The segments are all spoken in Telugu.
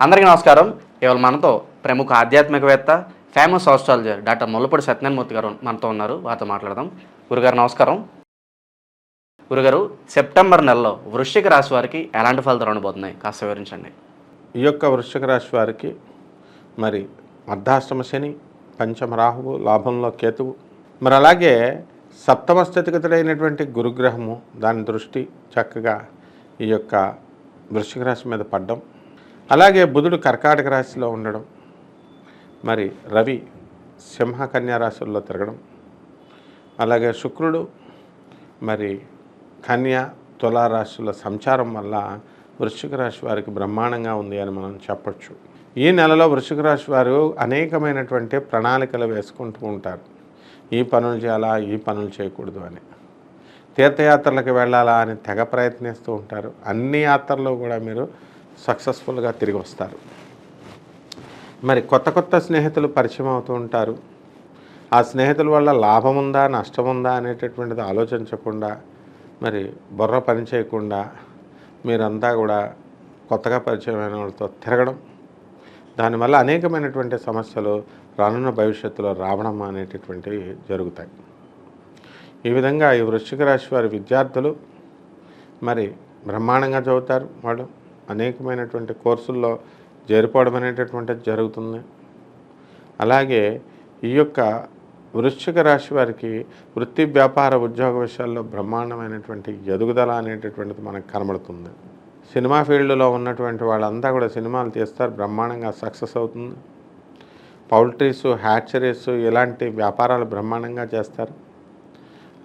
అందరికీ నమస్కారం. ఇవాళ మనతో ప్రముఖ ఆధ్యాత్మికవేత్త famous astrologer doctor Mullapudi Satyanarayanamurthy garu మనతో ఉన్నారు. వారితో మాట్లాడదాం. గురుగారు నమస్కారం. గురుగారు సెప్టెంబర్ నెలలో వృశ్చిక రాశి వారికి ఎలాంటి ఫలితాలు ఉండబోతున్నాయి కాస్త వివరించండి. ఈ యొక్క వృశ్చిక రాశి వారికి మరి అర్ధాష్టమ శని పంచమ రాహువు లాభంలో కేతువు మరి అలాగే సప్తమ స్థితిగతుడైనటువంటి గురుగ్రహము దాని దృష్టి చక్కగా ఈ యొక్క వృశ్చిక రాశి మీద పడ్డం. అలాగే బుధుడు కర్కాటక రాశిలో ఉండడం మరి రవి సింహకన్యా రాశుల్లో తిరగడం అలాగే శుక్రుడు మరి కన్యా తులా రాశుల సంచారం వల్ల వృశ్చిక రాశి వారికి బ్రహ్మాండంగా ఉంది అని మనం చెప్పొచ్చు. ఈ నెలలో వృశ్చిక రాశి వారు అనేకమైనటువంటి ప్రణాళికలు వేసుకుంటూ ఉంటారు. ఈ పనులు చేయాలా ఈ పనులు చేయకూడదు అని. తీర్థయాత్రలకు వెళ్ళాలా అని తెగ ప్రయత్నిస్తూ ఉంటారు. అన్ని యాత్రల్లో కూడా మీరు సక్సెస్ఫుల్గా తిరిగి వస్తారు. మరి కొత్త కొత్త స్నేహితులు పరిచయం అవుతూ ఉంటారు. ఆ స్నేహితుల వల్ల లాభం ఉందా నష్టం ఉందా అనేటటువంటిది ఆలోచించకుండా మరి బుర్ర పని చేయకుండా మీరంతా కూడా కొత్తగా పరిచయమైన వాళ్ళతో తిరగడం. దానివల్ల అనేకమైనటువంటి సమస్యలు రానున్న భవిష్యత్తులో రావడం అనేటటువంటివి జరుగుతాయి. ఈ విధంగా ఈ వృశ్చిక రాశి వారి విద్యార్థులు మరి బ్రహ్మాండంగా చదువుతారు వాళ్ళు. అనేకమైనటువంటి కోర్సుల్లో చేరిపోవడం అనేటటువంటిది జరుగుతుంది. అలాగే ఈ యొక్క వృశ్చిక రాశి వారికి వృత్తి వ్యాపార ఉద్యోగ విషయాల్లో బ్రహ్మాండమైనటువంటి ఎదుగుదల అనేటటువంటిది మనకు కనబడుతుంది. సినిమా ఫీల్డ్లో ఉన్నటువంటి వాళ్ళంతా కూడా సినిమాలు తీస్తారు బ్రహ్మాండంగా సక్సెస్ అవుతుంది. పౌల్ట్రీస్ హ్యాచరీస్ ఇలాంటి వ్యాపారాలు బ్రహ్మాండంగా చేస్తారు.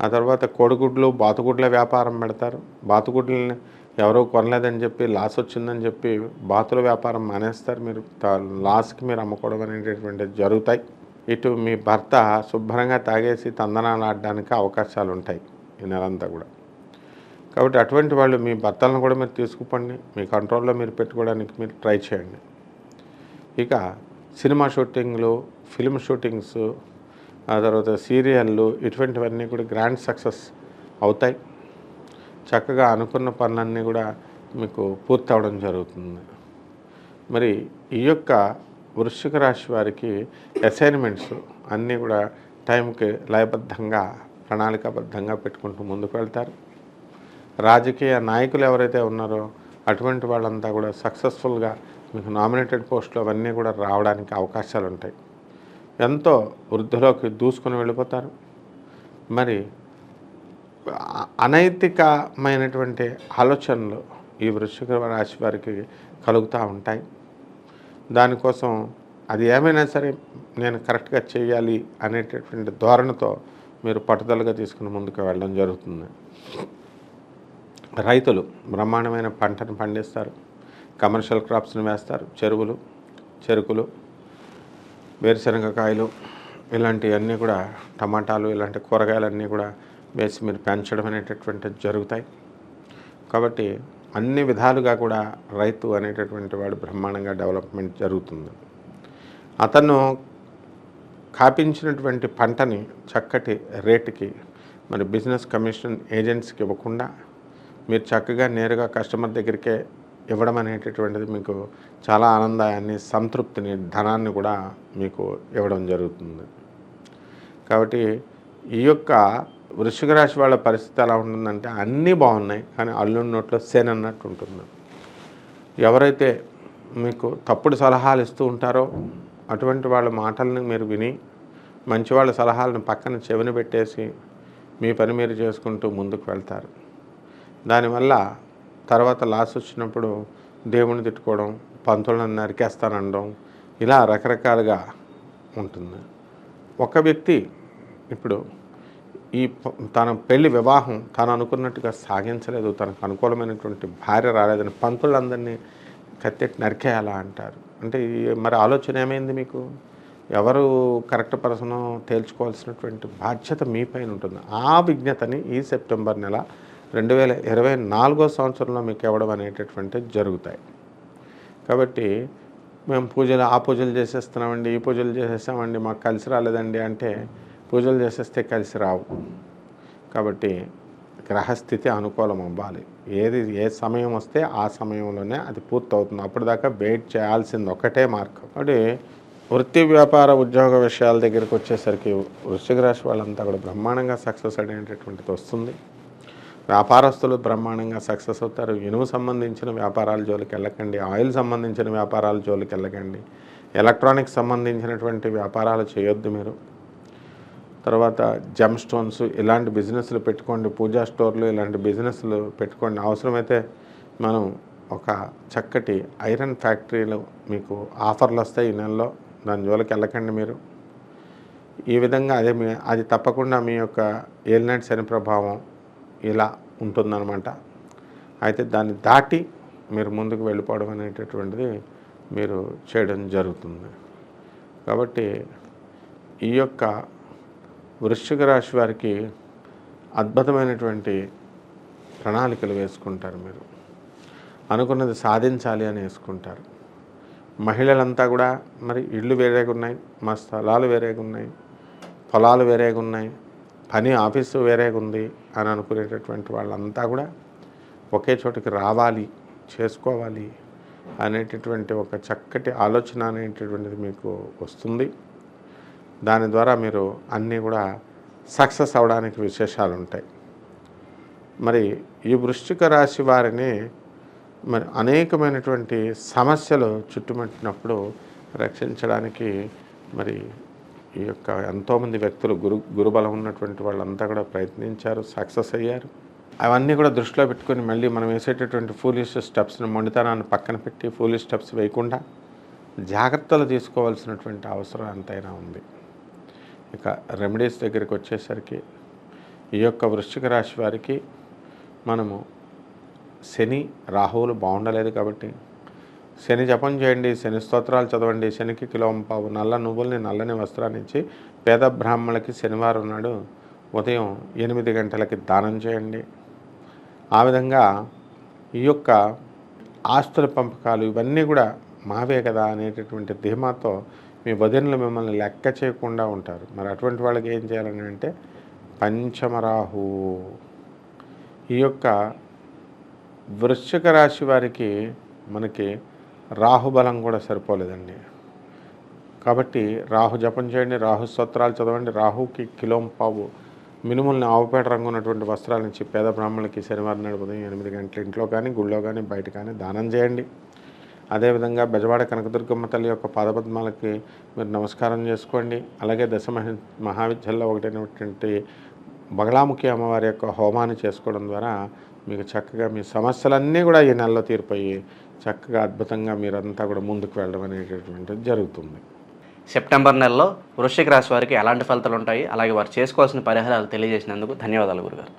ఆ తర్వాత కోడిగుడ్లు బాతుగుడ్ల వ్యాపారం పెడతారు. బాతుగుడ్లని ఎవరో కొనలేదని చెప్పి లాస్ వచ్చిందని చెప్పి బాతుల వ్యాపారం మానేస్తారు. మీరు లాస్కి మీరు అమ్ముకోవడం అనేటటువంటిది జరుగుతాయి. ఇటు మీ భర్త శుభ్రంగా తాగేసి తందనాలు ఆడడానికి అవకాశాలు ఉంటాయి ఈ నెలంతా కూడా. కాబట్టి అటువంటి వాళ్ళు మీ భర్తలను కూడా మీరు తీసుకుపండి. మీ కంట్రోల్లో మీరు పెట్టుకోవడానికి మీరు ట్రై చేయండి. ఇక సినిమా షూటింగ్లు ఫిల్మ్ షూటింగ్స్ ఆ తర్వాత సీరియళ్ళు ఇటువంటివన్నీ కూడా గ్రాండ్ సక్సెస్ అవుతాయి. చక్కగా అనుకున్న పనులన్నీ కూడా మీకు పూర్తవడం జరుగుతుంది. మరి ఈ యొక్క వృశ్చిక రాశి వారికి అసైన్మెంట్స్ అన్నీ కూడా టైంకి లయబద్ధంగా ప్రణాళికాబద్ధంగా పెట్టుకుంటూ ముందుకు వెళ్తారు. రాజకీయ నాయకులు ఎవరైతే ఉన్నారో అటువంటి వాళ్ళంతా కూడా సక్సెస్ఫుల్గా మీకు నామినేటెడ్ పోస్టులు అవన్నీ కూడా రావడానికి అవకాశాలు ఉంటాయి ఎంతో వృద్ధిలోకి దూసుకొని వెళ్ళిపోతారు. మరి అనైతికమైనటువంటి ఆలోచనలు ఈ వృశ్చిక రాశి వారికి కలుగుతూ ఉంటాయి. దానికోసం అది ఏమైనా సరే నేను కరెక్ట్గా చేయాలి అనేటటువంటి ధోరణితో మీరు పట్టుదలగా తీసుకుని ముందుకు వెళ్ళడం జరుగుతుంది. రైతులు బ్రహ్మాండమైన పంటను పండిస్తారు. కమర్షియల్ క్రాప్స్ని వేస్తారు. చెరువులు చెరుకులు వేరుశనగకాయలు ఇలాంటివన్నీ కూడా టమాటాలు ఇలాంటి కూరగాయలన్నీ కూడా వేసి మీరు పెంచడం అనేటటువంటిది జరుగుతాయి. కాబట్టి అన్ని విధాలుగా కూడా రైతు అనేటటువంటి వాడు బ్రహ్మాండంగా డెవలప్మెంట్ జరుగుతుంది. అతను కాపించినటువంటి పంటని చక్కటి రేటుకి మరి బిజినెస్ కమిషన్ ఏజెంట్స్కి ఇవ్వకుండా మీరు చక్కగా నేరుగా కస్టమర్ దగ్గరికే ఇవ్వడం అనేటటువంటిది మీకు చాలా ఆనందాన్ని సంతృప్తిని ధనాన్ని కూడా మీకు ఇవ్వడం జరుగుతుంది. కాబట్టి ఈ యొక్క వృషిక రాశి వాళ్ళ పరిస్థితి ఎలా ఉంటుందంటే అన్నీ బాగున్నాయి కానీ అల్లుడి నోట్లో సేన్ అన్నట్టు ఉంటుంది. ఎవరైతే మీకు తప్పుడు సలహాలు ఇస్తూ ఉంటారో అటువంటి వాళ్ళ మాటలను మీరు విని మంచి వాళ్ళ సలహాలను పక్కన చెవిన పెట్టేసి మీ పని మీరు చేసుకుంటూ ముందుకు వెళ్తారు. దానివల్ల తర్వాత లాస్ వచ్చినప్పుడు దేవుని తిట్టుకోవడం పంతులను నరికేస్తానడం ఇలా రకరకాలుగా ఉంటుంది. ఒక వ్యక్తి ఇప్పుడు ఈ తన పెళ్ళి వివాహం తను అనుకున్నట్టుగా సాగించలేదు. తనకు అనుకూలమైనటువంటి భార్య రాలేదని పంతులందరినీ కత్తెట్టి నరికేయాలా అంటారు. అంటే మరి ఆలోచన ఏమైంది మీకు? ఎవరు కరెక్ట్ పర్సన్ తేల్చుకోవాల్సినటువంటి బాధ్యత మీ పైన ఉంటుంది. ఆ విజ్ఞతని ఈ సెప్టెంబర్ నెల రెండు వేల ఇరవై నాలుగో సంవత్సరంలో మీకు ఇవ్వడం అనేటటువంటివి జరుగుతాయి. కాబట్టి మేము పూజలు ఆ పూజలు చేసేస్తున్నామండి ఈ పూజలు చేసేస్తామండి మాకు కలిసి రాలేదండి అంటే పూజలు చేసేస్తే కలిసి రావు. కాబట్టి గ్రహస్థితి అనుకూలం అవ్వాలి. ఏది ఏ సమయం వస్తే ఆ సమయంలోనే అది పూర్తవుతుంది. అప్పటిదాకా వెయిట్ చేయాల్సింది ఒకటే మార్గం కాబట్టి వృత్తి వ్యాపార ఉద్యోగ విషయాల దగ్గరికి వచ్చేసరికి వృశ్చిక రాశి వాళ్ళంతా కూడా బ్రహ్మాండంగా సక్సెస్ అనేటటువంటిది వస్తుంది. వ్యాపారస్తులు బ్రహ్మాండంగా సక్సెస్ అవుతారు. ఇనుము సంబంధించిన వ్యాపారాల జోలికి వెళ్ళకండి. ఆయిల్ సంబంధించిన వ్యాపారాల జోలికి వెళ్ళకండి. ఎలక్ట్రానిక్స్ సంబంధించినటువంటి వ్యాపారాలు చేయొద్దు మీరు. తర్వాత జమ్ స్టోన్స్ ఇలాంటి బిజినెస్లు పెట్టుకోండి పూజా స్టోర్లు ఇలాంటి బిజినెస్లు పెట్టుకోండి. అవసరమైతే మనం ఒక చక్కటి ఐరన్ ఫ్యాక్టరీలు మీకు ఆఫర్లు వస్తాయి ఈ నెలలో. దాని జోలికి వెళ్ళకండి మీరు. ఈ విధంగా అదే మీ అది తప్పకుండా మీ యొక్క ఏలినాటి శని ప్రభావం ఇలా ఉంటుందన్నమాట. అయితే దాన్ని దాటి మీరు ముందుకు వెళ్ళిపోవడం అనేటటువంటిది మీరు చేయడం జరుగుతుంది. కాబట్టి ఈ యొక్క వృశ్చిక రాశి వారికి అద్భుతమైనటువంటి ప్రణాళికలు వేసుకుంటారు మీరు. అనుకున్నది సాధించాలి అని వేసుకుంటారు. మహిళలంతా కూడా మరి ఇళ్ళు వేరేగా ఉన్నాయి మా స్థలాలు వేరేగా ఉన్నాయి పొలాలు వేరేగా ఉన్నాయి పని ఆఫీసు వేరేగా ఉంది అని అనుకునేటటువంటి వాళ్ళంతా కూడా ఒకే చోటికి రావాలి చేసుకోవాలి అనేటటువంటి ఒక చక్కటి ఆలోచన అనేటటువంటిది మీకు వస్తుంది. దాని ద్వారా మీరు అన్నీ కూడా సక్సెస్ అవడానికి విశేషాలు ఉంటాయి. మరి ఈ వృశ్చిక రాశి వారిని మరి అనేకమైనటువంటి సమస్యలు చుట్టుముట్టినప్పుడు రక్షించడానికి మరి ఈ యొక్క ఎంతోమంది వ్యక్తులు గురు గురుబలం ఉన్నటువంటి వాళ్ళంతా కూడా ప్రయత్నించారు సక్సెస్ అయ్యారు. అవన్నీ కూడా దృష్టిలో పెట్టుకొని మళ్ళీ మనం వేసేటటువంటి ఫూలిష్ స్టెప్స్ని మొండితనాన్ని పక్కన పెట్టి ఫూలిష్ స్టెప్స్ వేయకుండా జాగ్రత్తలు తీసుకోవాల్సినటువంటి అవసరం ఎంతైనా ఉంది. ఇక రెమెడీస్ దగ్గరికి వచ్చేసరికి ఈ యొక్క వృశ్చిక రాశి వారికి మనము శని రాహువులు బాగుండలేదు కాబట్టి శని జపం చేయండి శని స్తోత్రాలు చదవండి శనికి కిలో పావు నల్ల నువ్వుల్ని నల్లని వస్త్రాన్నిచ్చి పేద బ్రాహ్మణులకి శనివారం నాడు ఉదయం ఎనిమిది గంటలకి దానం చేయండి. ఆ విధంగా ఈ యొక్క ఆస్తుల పంపకాలు ఇవన్నీ కూడా మావే కదా అనేటటువంటి ధీమాతో మీ వదినలు మిమ్మల్ని లెక్క చేయకుండా ఉంటారు. మరి అటువంటి వాళ్ళకి ఏం చేయాలని అంటే పంచమరాహు. ఈ యొక్క వృశ్చిక రాశి వారికి మనకి రాహుబలం కూడా సరిపోలేదండి. కాబట్టి రాహు జపం చేయండి రాహు స్తోత్రాలు చదవండి రాహుకి కిలోం పావు. మినుముల్ని ఆవుపేట రంగు ఉన్నటువంటి వస్త్రాలు నుంచి పేద బ్రాహ్మణులకి శనివారం నాడు ఉదయం ఎనిమిది గంటల ఇంట్లో కానీ గుళ్ళో కానీ బయట కానీ దానం చేయండి. అదేవిధంగా బెజవాడ కనకదుర్గమ్మ తల్లి యొక్క పాదపద్మాలకి మీరు నమస్కారం చేసుకోండి. అలాగే దశ మహి మహావిద్యల్లో ఒకటైనటువంటి బగలాముఖి అమ్మవారి యొక్క హోమాన్ని చేసుకోవడం ద్వారా మీకు చక్కగా మీ సమస్యలన్నీ కూడా ఈ నెలలో తీరిపోయి చక్కగా అద్భుతంగా మీరంతా కూడా ముందుకు వెళ్ళడం అనేటటువంటిది జరుగుతుంది. సెప్టెంబర్ నెలలో వృశ్చిక రాశి వారికి ఎలాంటి ఫలితాలు ఉంటాయి? అలాగే వారు చేసుకోవాల్సిన పరిహారాలు తెలియజేసినందుకు ధన్యవాదాలు గురుగారు.